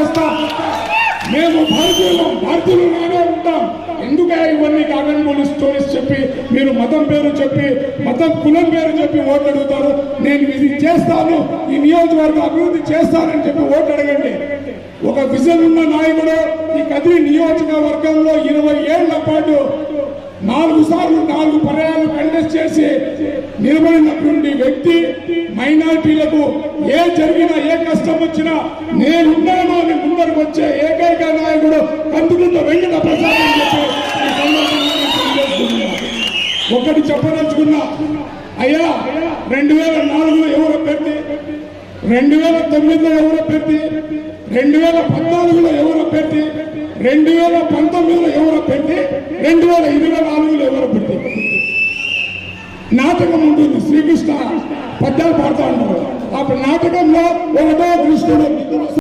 వస్తాం మేము భారతీయులు భారతీయులుగానే ఉంటాం. ఎందుకే ఇవన్నీ కాగన్మూలి స్టోరీస్ చెప్పి మీరు మతం పేరు చెప్పి మతం కులం పేరు చెప్పి ఓట్లు అడుగుతారు. నేను ఇది చేస్తాను ఈ నియోజకవర్గం అభివృద్ధి చేస్తానని చెప్పి ఓట్లు అడగండి. ఒక విజన్ ఉన్న నాయకుడు ఈ కదిరి నియోజకవర్గంలో ఇరవై ఏళ్ళ పాటు నాలుగు సార్లు నాలుగు పర్యాలు కంటెస్ట్ చేసి నిలబడినటువంటి వ్యక్తి మైనార్టీలకు ఏ జరిగినా కష్టం వచ్చినా నేనున్నాను అని ముందరకు వచ్చే ఏకైక నాయకుడు కందుకుంట వెంకట ప్రసాద్ అని చెప్పి ఒకటి చెప్పదలుచుకున్నా. అయ్యా రెండు వేల నాలుగులో ఎవరు అభ్యర్థి? రెండు వేల తొమ్మిదిలో ఎవరు అభ్యర్థి? రెండు వేల పద్నాలుగులో ఎవరు అభ్యర్థి? రెండు వేల పంతొమ్మిదిలో ఎవరు అభ్యర్థి? రెండు వేల ఇరవై నాలుగులో ఎవరు అభ్యర్థి? నాటకం ఉంటుంది శ్రీకృష్ణ పద్యాలు పాడుతూ ఉంటారు. ఆ నాటకంలో ఒకటో